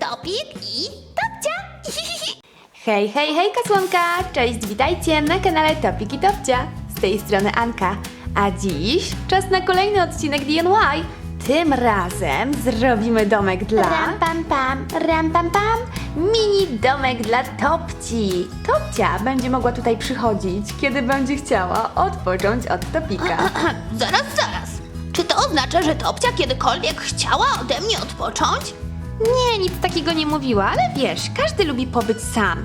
Topik i Topcia. Hej, hej, hej kasłonka! Cześć, witajcie na kanale Topik i Topcia. Z tej strony Anka. A dziś czas na kolejny odcinek DNY. Tym razem zrobimy domek dla... Ram pam pam, ram pam pam. Mini domek dla Topci. Topcia będzie mogła tutaj przychodzić, kiedy będzie chciała odpocząć od Topika. Zaraz, zaraz. Czy to oznacza, że Topcia kiedykolwiek chciała ode mnie odpocząć? Nie, nic takiego nie mówiła, ale wiesz, każdy lubi pobyć sam.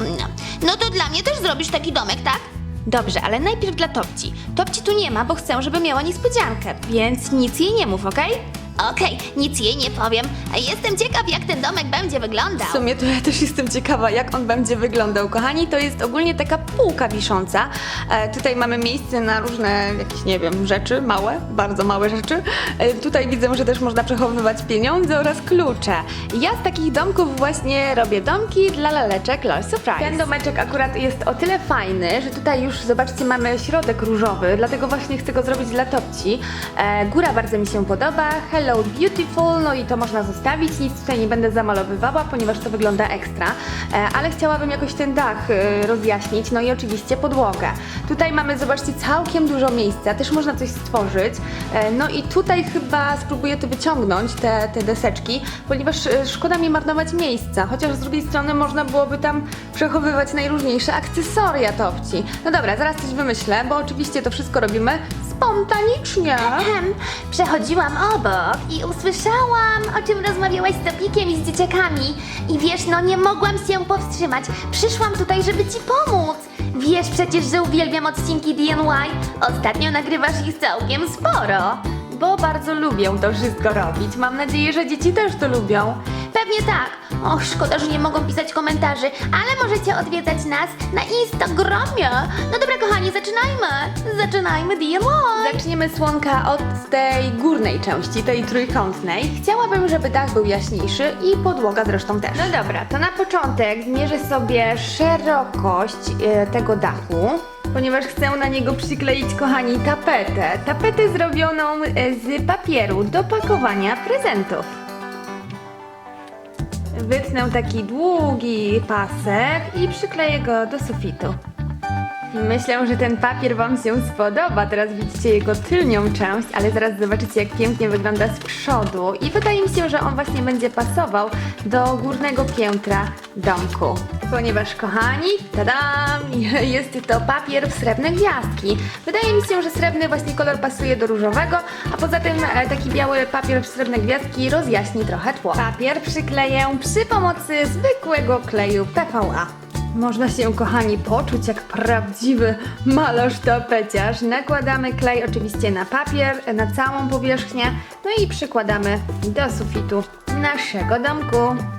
No, no to dla mnie też zrobisz taki domek, tak? Dobrze, ale najpierw dla Topci. Topci tu nie ma, bo chcę, żeby miała niespodziankę, więc nic jej nie mów, okej? Okej, nic jej nie powiem. Jestem ciekaw, jak ten domek będzie wyglądał. W sumie to ja też jestem ciekawa, jak on będzie wyglądał. Kochani, to jest ogólnie taka półka wisząca. E, tutaj mamy miejsce na różne jakieś, nie wiem, rzeczy, małe, bardzo małe rzeczy. E, tutaj widzę, że też można przechowywać pieniądze oraz klucze. Ja z takich domków właśnie robię domki dla laleczek LOL Surprise. Ten domeczek akurat jest o tyle fajny, że tutaj już, zobaczcie, mamy środek różowy, dlatego właśnie chcę go zrobić dla Topci. E, góra bardzo mi się podoba, Hello Beautiful, no i to można zostawić, nic tutaj nie będę zamalowywała, ponieważ to wygląda ekstra, e, ale chciałabym jakoś ten dach e, rozjaśnić, no i oczywiście podłogę. Tutaj mamy, zobaczcie, całkiem dużo miejsca, też można coś stworzyć, e, no i tutaj chyba spróbuję to wyciągnąć, te, te deseczki, ponieważ szkoda mi marnować miejsca, chociaż z drugiej strony można byłoby tam przechowywać najróżniejsze akcesoria Topci. No dobra, zaraz coś wymyślę, bo oczywiście to wszystko robimy spontanicznie. Ehem, przechodziłam obok i usłyszałam, o czym rozmawiałaś z Topikiem i z dzieciakami. I wiesz, no nie mogłam się powstrzymać. Przyszłam tutaj, żeby ci pomóc. Wiesz przecież, że uwielbiam odcinki DNY. Ostatnio nagrywasz ich całkiem sporo. Bo bardzo lubię to wszystko robić. Mam nadzieję, że dzieci też to lubią. Pewnie tak. Och, szkoda, że nie mogą pisać komentarzy, ale możecie odwiedzać nas na Instagramie. No dobra, kochani, zaczynajmy. Zaczynajmy DNY. Zaczniemy słonka od tej górnej części, tej trójkątnej. Chciałabym, żeby dach był jaśniejszy i podłoga zresztą też. No dobra, to na początek zmierzę sobie szerokość e, tego dachu. Ponieważ chcę na niego przykleić, kochani, tapetę. Tapetę zrobioną e, z papieru do pakowania prezentów. Wytnę taki długi pasek i przykleję go do sufitu. Myślę, że ten papier Wam się spodoba. Teraz widzicie jego tylnią część, ale zaraz zobaczycie, jak pięknie wygląda z przodu. I wydaje mi się, że on właśnie będzie pasował do górnego piętra domku. Ponieważ, kochani, tadam, jest to papier w srebrne gwiazdki. Wydaje mi się, że srebrny właśnie kolor pasuje do różowego, a poza tym e, taki biały papier w srebrne gwiazdki rozjaśni trochę tło. Papier przykleję przy pomocy zwykłego kleju PVA. Można się, kochani, poczuć jak prawdziwy malarz tapeciarz. Nakładamy klej oczywiście na papier, na całą powierzchnię, no i przykładamy do sufitu naszego domku.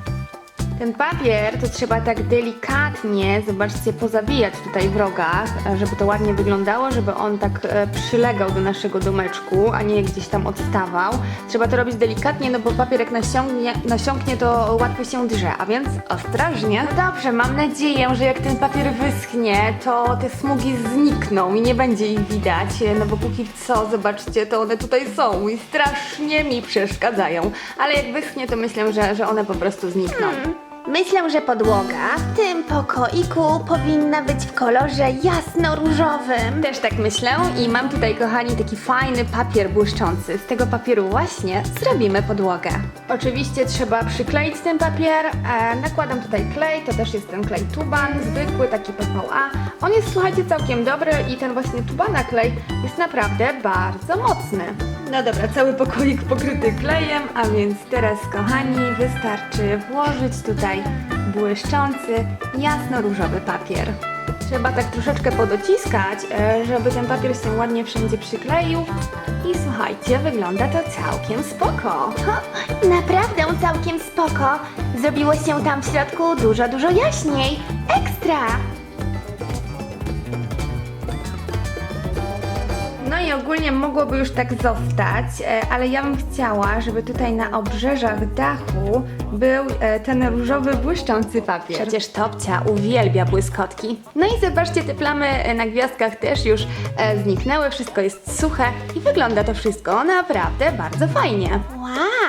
Ten papier to trzeba tak delikatnie, zobaczcie, pozawijać tutaj w rogach, żeby to ładnie wyglądało, żeby on tak e, przylegał do naszego domeczku, a nie gdzieś tam odstawał. Trzeba to robić delikatnie, no bo papier jak nasiągnie, nasiąknie, to łatwo się drze, a więc ostrożnie. No dobrze, mam nadzieję, że jak ten papier wyschnie, to te smugi znikną i nie będzie ich widać, no bo póki co, zobaczcie, to one tutaj są i strasznie mi przeszkadzają. Ale jak wyschnie, to myślę, że, że one po prostu znikną. Myślę, że podłoga w tym pokoiku powinna być w kolorze jasno-różowym. Też tak myślę i mam tutaj, kochani, taki fajny papier błyszczący. Z tego papieru właśnie zrobimy podłogę. Oczywiście trzeba przykleić ten papier. E, nakładam tutaj klej, to też jest ten klej tuban, zwykły, taki PVA. On jest, słuchajcie, całkiem dobry i ten właśnie tubana klej jest naprawdę bardzo mocny. No dobra, cały pokoik pokryty klejem, a więc teraz, kochani, wystarczy włożyć tutaj błyszczący, jasno-różowy papier. Trzeba tak troszeczkę podociskać, e, żeby ten papier się ładnie wszędzie przykleił. I słuchajcie, wygląda to całkiem spoko. Ho, naprawdę całkiem spoko. Zrobiło się tam w środku dużo, dużo jaśniej. Ekstra! No i ogólnie mogłoby już tak zostać, e, ale ja bym chciała, żeby tutaj na obrzeżach dachu był e, ten różowy błyszczący papier. Przecież Topcia uwielbia błyskotki. No i zobaczcie, te plamy e, na gwiazdkach też już zniknęły, wszystko jest suche i wygląda to wszystko naprawdę bardzo fajnie. Wow!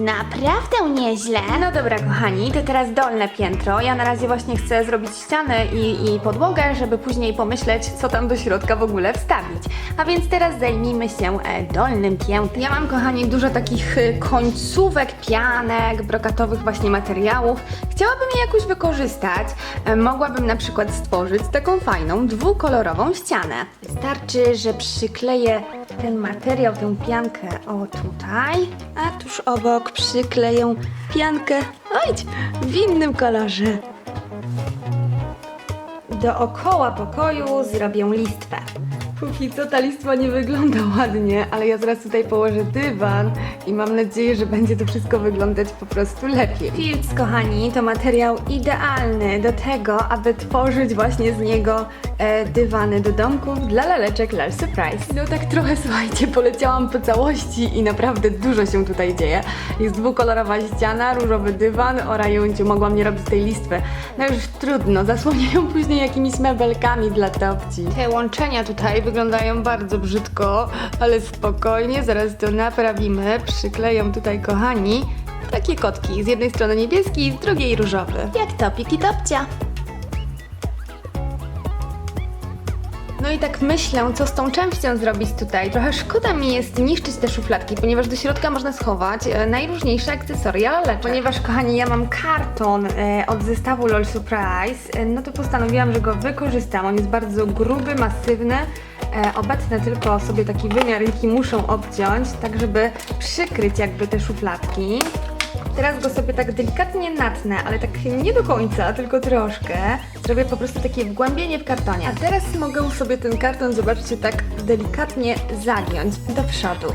Naprawdę nieźle. No dobra, kochani, to teraz dolne piętro. Ja na razie właśnie chcę zrobić ścianę i, i podłogę, żeby później pomyśleć, co tam do środka w ogóle wstawić. A więc teraz zajmijmy się e, dolnym piętrem. Ja mam, kochani, dużo takich e, końcówek, pianek, brokatowych właśnie materiałów. Chciałabym je jakoś wykorzystać. E, mogłabym na przykład stworzyć taką fajną, dwukolorową ścianę. Wystarczy, że przykleję ten materiał, tę piankę o tutaj, a tuż obok przykleję piankę, oj, w innym kolorze. Dookoła pokoju zrobię listwę. Póki co ta listwa nie wygląda ładnie, ale ja zaraz tutaj położę dywan i mam nadzieję, że będzie to wszystko wyglądać po prostu lepiej. Filc, kochani, to materiał idealny do tego, aby tworzyć właśnie z niego e, dywany do domków dla laleczek Lal Surprise. No tak trochę, słuchajcie, poleciałam po całości i naprawdę dużo się tutaj dzieje. Jest dwukolorowa ściana, różowy dywan, o rajuncie, mogłam nie robić tej listwy. No już trudno, zasłonię ją później jakimiś mebelkami dla topci. Te łączenia tutaj wyglądają bardzo brzydko, ale spokojnie, zaraz to naprawimy. Przykleję tutaj, kochani, takie kotki. Z jednej strony niebieski, z drugiej różowy. Jak topik i topcia. No i tak myślę, co z tą częścią zrobić tutaj. Trochę szkoda mi jest niszczyć te szufladki, ponieważ do środka można schować e, najróżniejsze akcesoria laleczek. Ponieważ, kochani, ja mam karton e, od zestawu LOL Surprise, e, no to postanowiłam, że go wykorzystam. On jest bardzo gruby, masywny. E, obecne tylko sobie taki wymiar, jaki muszą obciąć, tak żeby przykryć jakby te szufladki. Teraz go sobie tak delikatnie natnę, ale tak nie do końca, tylko troszkę. Zrobię po prostu takie wgłębienie w kartonie. A teraz mogę sobie ten karton, zobaczcie, tak delikatnie zagiąć do przodu.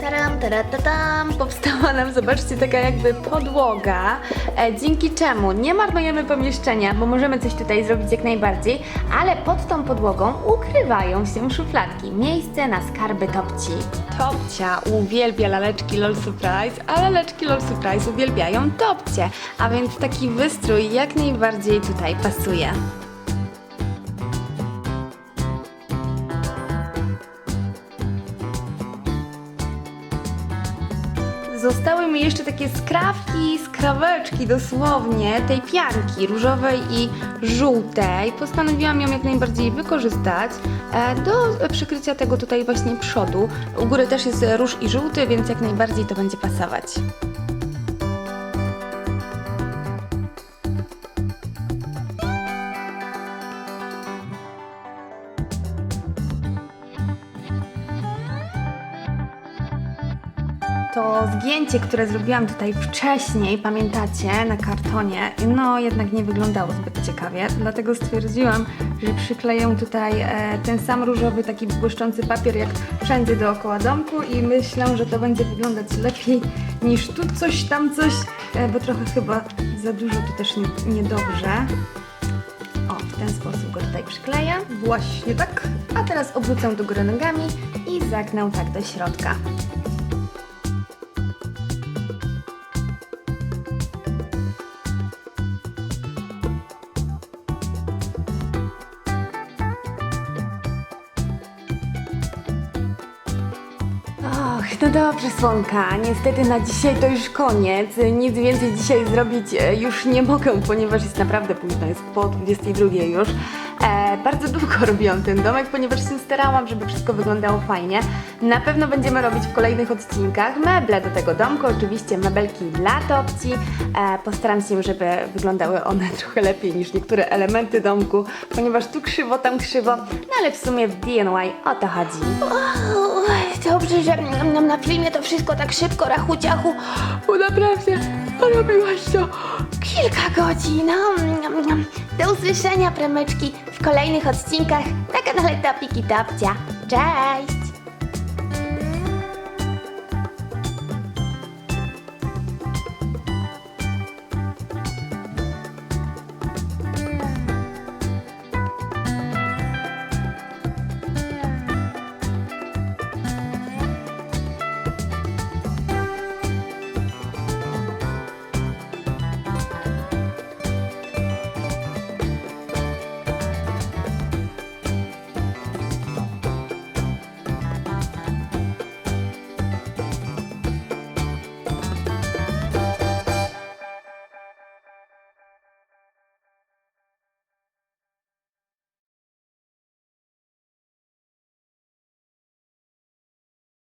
Taram, taratatam. Powstała nam, zobaczcie, taka jakby podłoga, e, dzięki czemu nie marnujemy pomieszczenia, bo możemy coś tutaj zrobić jak najbardziej, ale pod tą podłogą ukrywają się szufladki, miejsce na skarby topci. Topcia uwielbia laleczki LOL Surprise, a laleczki LOL Surprise uwielbiają topcie, a więc taki wystrój jak najbardziej tutaj pasuje. Zostały mi jeszcze takie skrawki, skraweczki dosłownie tej pianki różowej i żółtej. Postanowiłam ją jak najbardziej wykorzystać e, do przykrycia tego tutaj właśnie przodu. U góry też jest róż i żółty, więc jak najbardziej to będzie pasować. To zgięcie, które zrobiłam tutaj wcześniej, pamiętacie, na kartonie, no jednak nie wyglądało zbyt ciekawie, dlatego stwierdziłam, że przykleję tutaj e, ten sam różowy, taki błyszczący papier jak wszędzie dookoła domku i myślę, że to będzie wyglądać lepiej niż tu coś, tam coś, e, bo trochę chyba za dużo tu też nie- niedobrze. O, w ten sposób go tutaj przykleję. Właśnie tak. A teraz obrócę do góry nogami i zagnę tak do środka. Och, no dobrze, Słonka. Niestety na dzisiaj to już koniec. Nic więcej dzisiaj zrobić e, już nie mogę, ponieważ jest naprawdę późno, jest po 22 już. E, bardzo długo robiłam ten domek, ponieważ się starałam, żeby wszystko wyglądało fajnie. Na pewno będziemy robić w kolejnych odcinkach meble do tego domku, oczywiście mebelki dla topci. E, postaram się, żeby wyglądały one trochę lepiej niż niektóre elementy domku, ponieważ tu krzywo, tam krzywo, no ale w sumie w DIY o to chodzi. Uch, Dobrze, że mm, na filmie to wszystko tak szybko, rachu ciachu. Bo naprawdę robiłaś to Kilka godzin. Do usłyszenia, premeczki, w kolejnych odcinkach na kanale Topiki Topcia. Cześć!